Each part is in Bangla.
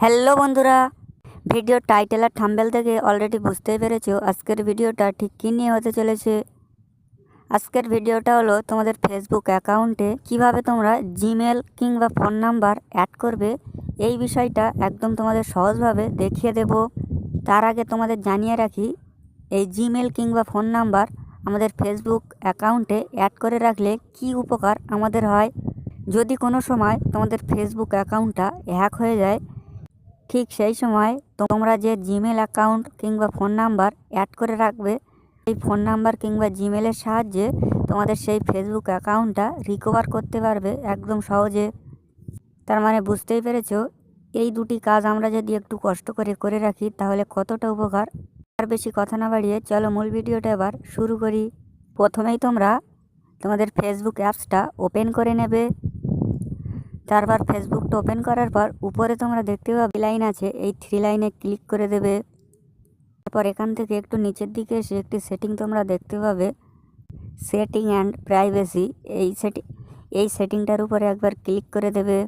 হ্যালো বন্ধুরা, ভিডিও টাইটেল আর থাম্বেল থেকে অলরেডি বুঝতেই পেরেছ আজকের ভিডিওটা ঠিক কী নিয়ে হতে চলেছে। আজকের ভিডিওটা হলো তোমাদের ফেসবুক অ্যাকাউন্টে কীভাবে তোমরা জিমেল কিংবা ফোন নাম্বার অ্যাড করবে, এই বিষয়টা একদম তোমাদের সহজভাবে দেখিয়ে দেব। তার আগে তোমাদের জানিয়ে রাখি, এই জিমেল কিংবা ফোন নাম্বার আমাদের ফেসবুক অ্যাকাউন্টে অ্যাড করে রাখলে কি উপকার আমাদের হয়। যদি কোনো সময় তোমাদের ফেসবুক অ্যাকাউন্টটা হ্যাক হয়ে যায় ঠিক সেই সময় তোমরা যে জিমেল অ্যাকাউন্ট কিংবা ফোন নাম্বার অ্যাড করে রাখবে এই ফোন নাম্বার কিংবা জিমেলের সাহায্যে তোমাদের সেই ফেসবুক অ্যাকাউন্টটা রিকভার করতে পারবে একদম সহজে। তার মানে বুঝতেই পেরেছ, এই দুটি কাজ আমরা যদি একটু কষ্ট করে করে রাখি, তাহলে কতটা উপকার? আর বেশি কথা না বাড়িয়ে চলো মূল ভিডিওটা এবার শুরু করি। প্রথমেই তোমরা তোমাদের ফেসবুক অ্যাপসটা ওপেন করে নেবে। তারপর ফেসবুকটা ওপেন করার পর উপরে তোমরা দেখতে পাবে লাইন আছে। এই থ্রি লাইনে ক্লিক করে দেবে। তারপর এখান থেকে একটু নিচের দিকে এসে একটি সেটিং তোমরা দেখতে পাবে। সেটিং অ্যান্ড প্রাইভেসি এই সেটিং এই সেটিংটার উপরে একবার ক্লিক করে দেবে।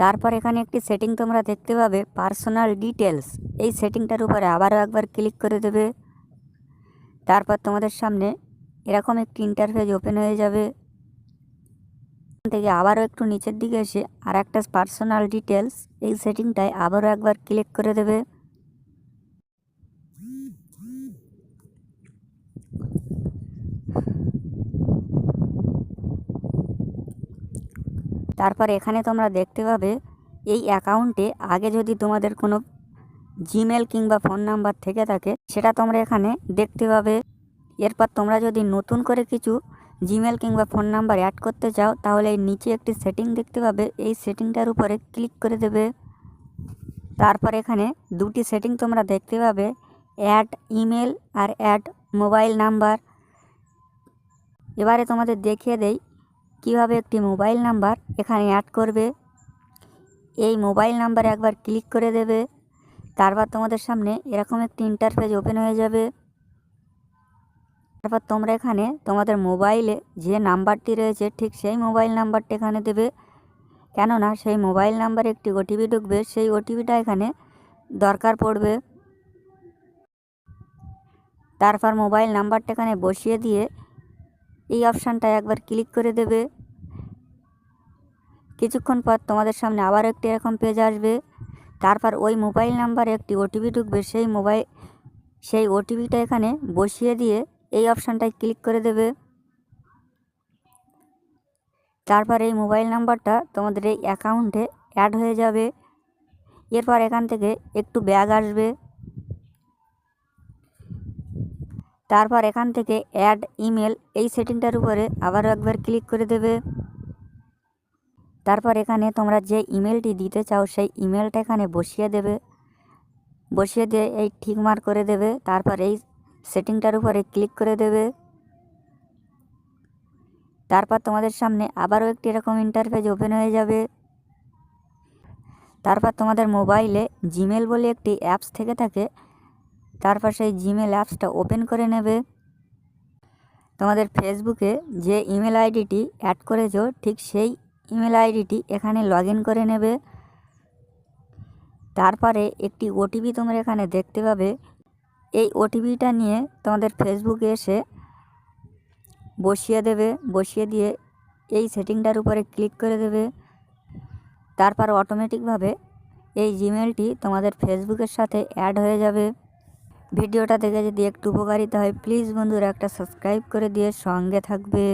তারপর এখানে একটি সেটিং তোমরা দেখতে পাবে পার্সোনাল ডিটেলস এই সেটিংটার উপরে আবারও একবার ক্লিক করে দেবে। তারপর তোমাদের সামনে এরকম একটি ইন্টারফেস ওপেন হয়ে যাবে। থেকে আবারও একটু নিচের দিকে এসে আর একটা পার্সোনাল ডিটেলস এই সেটিংটায় আবারও একবার ক্লিক করে দেবে। তারপর এখানে তোমরা দেখতে পাবে, এই অ্যাকাউন্টে আগে যদি তোমাদের কোনো জিমেল কিংবা ফোন নাম্বার থেকে থাকে, সেটা তোমরা এখানে দেখতে পাবে। এরপর তোমরা যদি নতুন করে কিছু জিমেল কিংবা ফোন নাম্বার অ্যাড করতে চাও, তাহলে নিচে একটি সেটিং দেখতে পাবে। এই সেটিংটার উপরে ক্লিক করে দেবে। তারপর এখানে দুটি সেটিং তোমরা দেখতে পাবে। অ্যাড ইমেল আর অ্যাড মোবাইল নাম্বার এবারে তোমাদের দেখিয়ে দেই কীভাবে একটি মোবাইল নাম্বার এখানে অ্যাড করবে। এই মোবাইল নাম্বারে একবার ক্লিক করে দেবে। তারপর তোমাদের সামনে এরকম একটি ইন্টারফেস ওপেন হয়ে যাবে। তারপর তোমরা এখানে তোমাদের মোবাইলে যে নাম্বারটি রয়েছে, ঠিক সেই মোবাইল নাম্বারটা এখানে দেবে। কেননা সেই মোবাইল নাম্বারে একটি ওটিপি ঢুকবে, সেই ওটিপিটা এখানে দরকার পড়বে। তারপর মোবাইল নাম্বারটা এখানে বসিয়ে দিয়ে এই অপশানটা একবার ক্লিক করে দেবে। কিছুক্ষণ পর তোমাদের সামনে আবার একটি এরকম পেজ আসবে। তারপর ওই মোবাইল নাম্বারে একটি ওটিপি ঢুকবে, সেই মোবাইল সেই ওটিপিটা এখানে বসিয়ে দিয়ে এই অপশানটায় ক্লিক করে দেবে। তারপর এই মোবাইল নাম্বারটা তোমাদের এই অ্যাকাউন্টে অ্যাড হয়ে যাবে। এরপর এখান থেকে একটু ব্যাগ আসবে। তারপর এখান থেকে অ্যাড ইমেল, এই সেটিংটার উপরে আবারও একবার ক্লিক করে দেবে। তারপর এখানে তোমরা যে ইমেলটি দিতে চাও, সেই ইমেলটা এখানে বসিয়ে দেবে। বসিয়ে দিয়ে এই ঠিক মার্ক করে দেবে। তারপর এই সেটিংটার উপরে ক্লিক করে দেবে। তারপর তোমাদের সামনে আবারও একটি এরকম ইন্টারফেস ওপেন হয়ে যাবে। তারপর তোমাদের মোবাইলে জিমেল বলে একটি অ্যাপস থেকে থাকে, তারপর সেই জিমেল অ্যাপসটা ওপেন করে নেবে। তোমাদের ফেসবুকে যে ইমেল আইডিটি অ্যাড করেছ, ঠিক সেই ইমেল আইডিটি এখানে লগ করে নেবে। তারপরে একটি ওটিপি তোমরা এখানে দেখতে পাবে। এই ওটিপিটা নিয়ে তোমাদের ফেসবুকে এসে বসিয়ে দেবে, বসিয়ে দিয়ে এই সেটিংটার উপরে ক্লিক করে দেবে। তারপর অটোমেটিকভাবে এই জিমেলটি তোমাদের ফেসবুকের সাথে অ্যাড হয়ে যাবে। ভিডিওটা দেখে যদি একটু উপকারিতা হয় প্লিজ বন্ধুরা একটা সাবস্ক্রাইব করে দিয়ে সঙ্গে থাকবে।